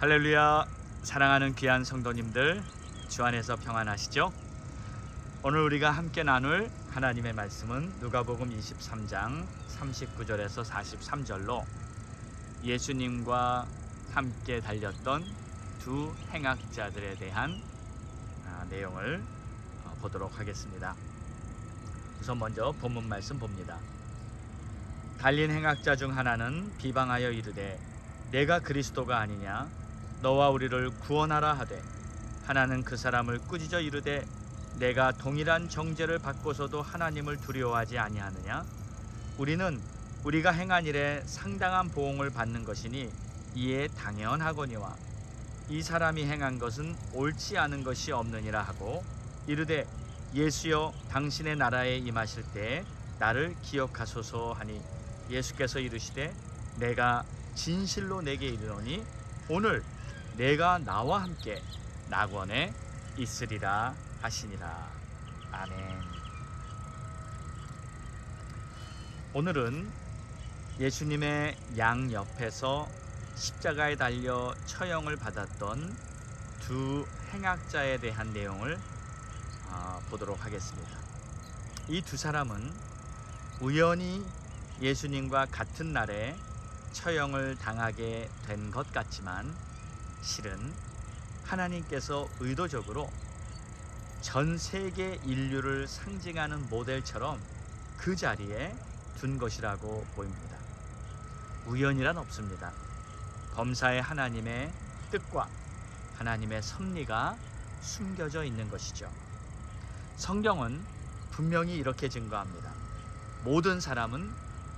할렐루야 사랑하는 귀한 성도님들 주 안에서 평안하시죠? 오늘 우리가 함께 나눌 하나님의 말씀은 누가복음 23장 39절에서 43절로 예수님과 함께 달렸던 두 행악자들에 대한 아, 내용을 어, 보도록 하겠습니다. 우선 먼저 본문 말씀 봅니다. 달린 행악자 중 하나는 비방하여 이르되 내가 그리스도가 아니냐 너와 우리를 구원하라 하되 하나는 그 사람을 꾸짖어 이르되 내가 동일한 정죄를 받고서도 하나님을 두려워하지 아니하느냐? 우리는 우리가 행한 일에 상당한 보응을 받는 것이니 이에 당연하거니와 이 사람이 행한 것은 옳지 않은 것이 없느니라 하고 이르되 예수여 당신의 나라에 임하실 때 나를 기억하소서 하니 예수께서 이르시되 내가 진실로 내게 이르노니 오늘 내가 나와 함께 낙원에 있으리라 하시니라 아멘. 오늘은 예수님의 양 옆에서 십자가에 달려 처형을 받았던 두 행악자에 대한 내용을 어, 보도록 하겠습니다. 이 두 사람은 우연히 예수님과 같은 날에 처형을 당하게 된 것 같지만 실은 하나님께서 의도적으로 전 세계 인류를 상징하는 모델처럼 그 자리에 둔 것이라고 보입니다. 우연이란 없습니다. 범사의 하나님의 뜻과 하나님의 섭리가 숨겨져 있는 것이죠. 성경은 분명히 이렇게 증거합니다. 모든 사람은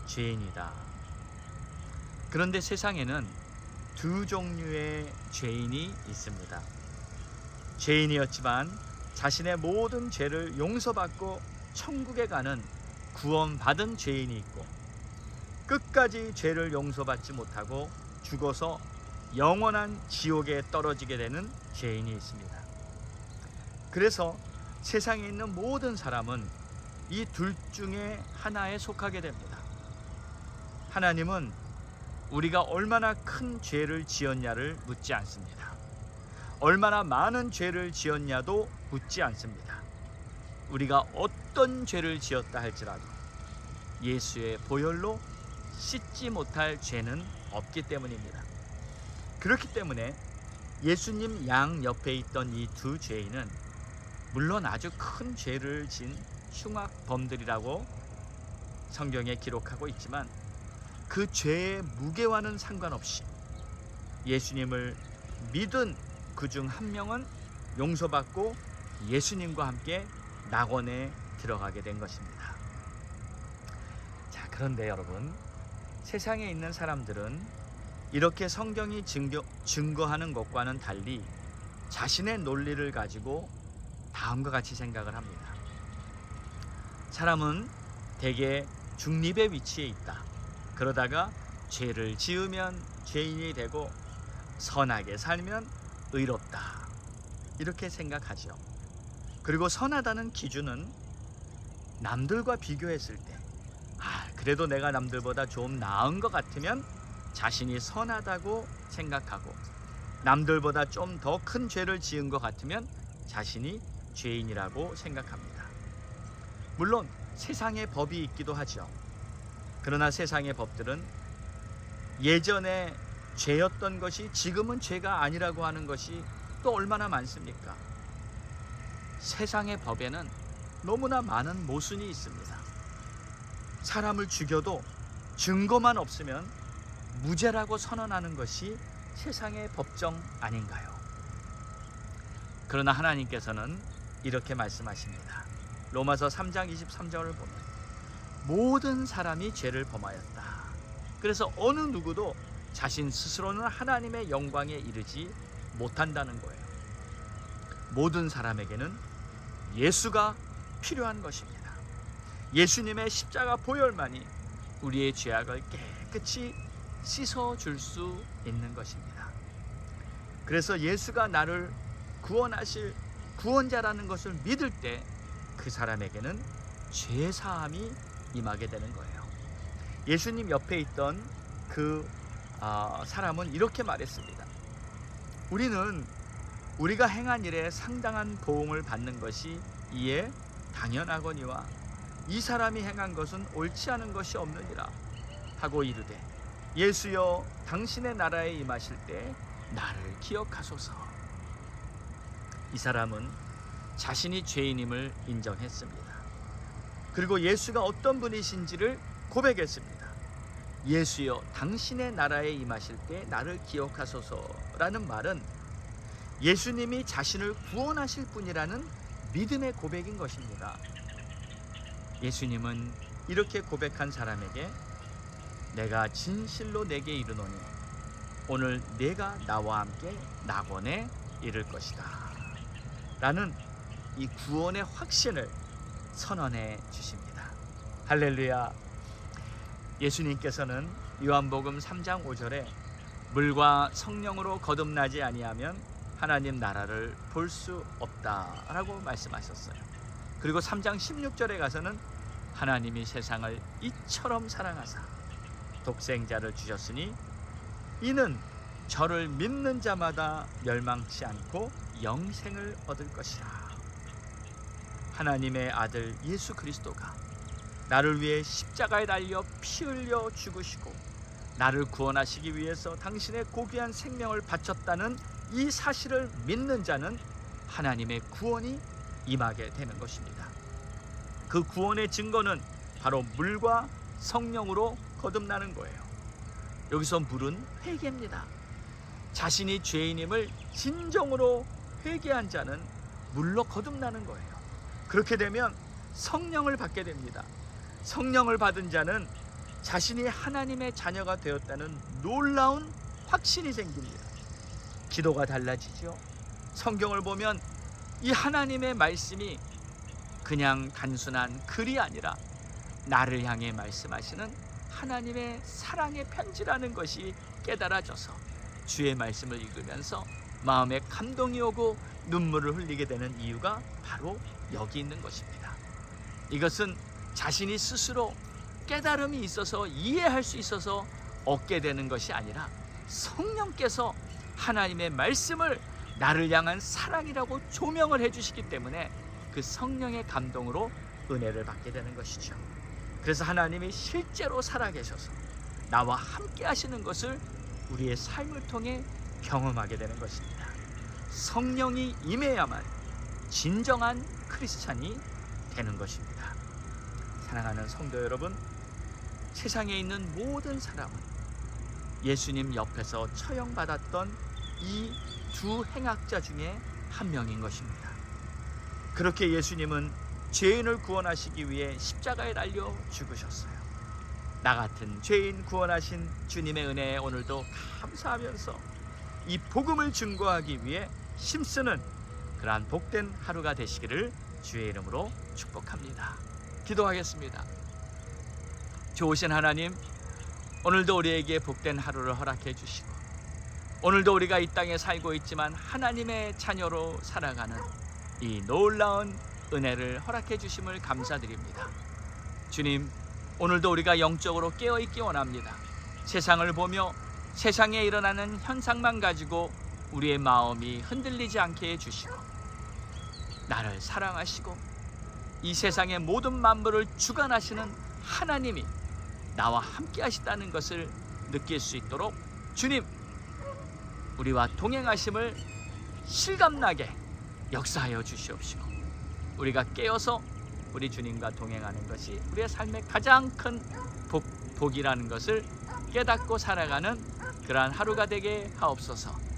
죄인이다. 그런데 세상에는 두 종류의 죄인이 있습니다. 죄인이었지만 자신의 모든 죄를 용서받고 천국에 가는 구원받은 죄인이 있고 끝까지 죄를 용서받지 못하고 죽어서 영원한 지옥에 떨어지게 되는 죄인이 있습니다. 그래서 세상에 있는 모든 사람은 이 둘 중에 하나에 속하게 됩니다. 하나님은 우리가 얼마나 큰 죄를 지었냐를 묻지 않습니다. 얼마나 많은 죄를 지었냐도 묻지 않습니다. 우리가 어떤 죄를 지었다 할지라도 예수의 보혈로 씻지 못할 죄는 없기 때문입니다. 그렇기 때문에 예수님 양 옆에 있던 이 두 죄인은 물론 아주 큰 죄를 진 흉악범들이라고 성경에 기록하고 있지만 그 죄의 무게와는 상관없이 예수님을 믿은 그 중 한 명은 용서받고 예수님과 함께 낙원에 들어가게 된 것입니다. 자, 그런데 여러분, 세상에 있는 사람들은 이렇게 성경이 증거, 증거하는 것과는 달리 자신의 논리를 가지고 다음과 같이 생각을 합니다. 사람은 대개 중립의 위치에 있다. 그러다가 죄를 지으면 죄인이 되고 선하게 살면 의롭다. 이렇게 생각하죠. 그리고 선하다는 기준은 남들과 비교했을 때, 아, 그래도 내가 남들보다 좀 나은 것 같으면 자신이 선하다고 생각하고, 남들보다 좀 더 큰 죄를 지은 것 같으면 자신이 죄인이라고 생각합니다. 물론 세상의 법이 있기도 하죠. 그러나 세상의 법들은 예전에 죄였던 것이 지금은 죄가 아니라고 하는 것이 또 얼마나 많습니까? 세상의 법에는 너무나 많은 모순이 있습니다. 사람을 죽여도 증거만 없으면 무죄라고 선언하는 것이 세상의 법정 아닌가요? 그러나 하나님께서는 이렇게 말씀하십니다. 로마서 3장 23절을 보면 모든 사람이 죄를 범하였다. 그래서 어느 누구도 자신 스스로는 하나님의 영광에 이르지 못한다는 거예요. 모든 사람에게는 예수가 필요한 것입니다. 예수님의 십자가 보혈만이 우리의 죄악을 깨끗이 씻어 줄 수 있는 것입니다. 그래서 예수가 나를 구원하실 구원자라는 것을 믿을 때 그 사람에게는 죄 사함이 임하게 되는 거예요. 예수님 옆에 있던 그 아, 사람은 이렇게 말했습니다. 우리는 우리가 행한 일에 상당한 보응을 받는 것이 이에 당연하거니와 이 사람이 행한 것은 옳지 않은 것이 없느니라 하고 이르되 예수여 당신의 나라에 임하실 때 나를 기억하소서 이 사람은 자신이 죄인임을 인정했습니다. 그리고 예수가 어떤 분이신지를 고백했습니다. 예수여 당신의 나라에 임하실 때 나를 기억하소서라는 말은 예수님이 자신을 구원하실 분이라는 믿음의 고백인 것입니다. 예수님은 이렇게 고백한 사람에게 내가 진실로 내게 이르노니 오늘 내가 나와 함께 낙원에 이를 것이다. 라는 이 구원의 확신을 선언해 주십니다. 할렐루야. 예수님께서는 요한복음 3장 5절에 물과 성령으로 거듭나지 아니하면 하나님 나라를 볼 수 없다라고 말씀하셨어요. 그리고 3장 16절에 가서는 하나님이 세상을 이처럼 사랑하사 독생자를 주셨으니 이는 저를 믿는 자마다 멸망치 않고 영생을 얻을 것이라. 하나님의 아들 예수 그리스도가 나를 위해 십자가에 달려 피 흘려 죽으시고 나를 구원하시기 위해서 당신의 고귀한 생명을 바쳤다는 이 사실을 믿는 자는 하나님의 구원이 임하게 되는 것입니다. 그 구원의 증거는 바로 물과 성령으로 거듭나는 거예요. 여기서 물은 회개입니다. 자신이 죄인임을 진정으로 회개한 자는 물로 거듭나는 거예요. 그렇게 되면 성령을 받게 됩니다. 성령을 받은 자는 자신이 하나님의 자녀가 되었다는 놀라운 확신이 생깁니다. 기도가 달라지죠. 성경을 보면 이 하나님의 말씀이 그냥 단순한 글이 아니라 나를 향해 말씀하시는 하나님의 사랑의 편지라는 것이 깨달아져서 주의 말씀을 읽으면서 마음에 감동이 오고 눈물을 흘리게 되는 이유가 바로 여기 있는 것입니다. 이것은 자신이 스스로 깨달음이 있어서 이해할 수 있어서 얻게 되는 것이 아니라 성령께서 하나님의 말씀을 나를 향한 사랑이라고 조명을 해주시기 때문에 그 성령의 감동으로 은혜를 받게 되는 것이죠. 그래서 하나님이 실제로 살아계셔서 나와 함께 하시는 것을 우리의 삶을 통해 경험하게 되는 것입니다. 성령이 임해야만 진정한 크리스찬이 되는 것입니다. 사랑하는 성도 여러분, 세상에 있는 모든 사람은 예수님 옆에서 처형받았던 이 두 행악자 중에 한 명인 것입니다. 그렇게 예수님은 죄인을 구원하시기 위해 십자가에 달려 죽으셨어요. 나 같은 죄인 구원하신 주님의 은혜에 오늘도 감사하면서 이 복음을 증거하기 위해 힘쓰는 그러한 복된 하루가 되시기를 주의 이름으로 축복합니다. 기도하겠습니다. 좋으신 하나님, 오늘도 우리에게 복된 하루를 허락해 주시고 오늘도 우리가 이 땅에 살고 있지만 하나님의 자녀로 살아가는 이 놀라운 은혜를 허락해 주심을 감사드립니다. 주님, 오늘도 우리가 영적으로 깨어 있기 원합니다. 세상을 보며 세상에 일어나는 현상만 가지고 우리의 마음이 흔들리지 않게 해 주시고 나를 사랑하시고 이 세상의 모든 만물을 주관하시는 하나님이 나와 함께 하시다는 것을 느낄 수 있도록 주님 우리와 동행하심을 실감나게 역사하여 주시옵시고 우리가 깨어서 우리 주님과 동행하는 것이 우리의 삶의 가장 큰 복, 복이라는 것을 깨닫고 살아가는 그러한 하루가 되게 하옵소서.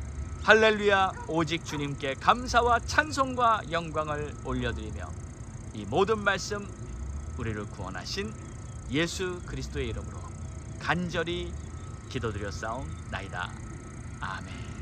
할렐루야 오직 주님께 감사와 찬송과 영광을 올려드리며 이 모든 말씀 우리를 구원하신 예수 그리스도의 이름으로 간절히 기도드렸사옵나이다. 아멘.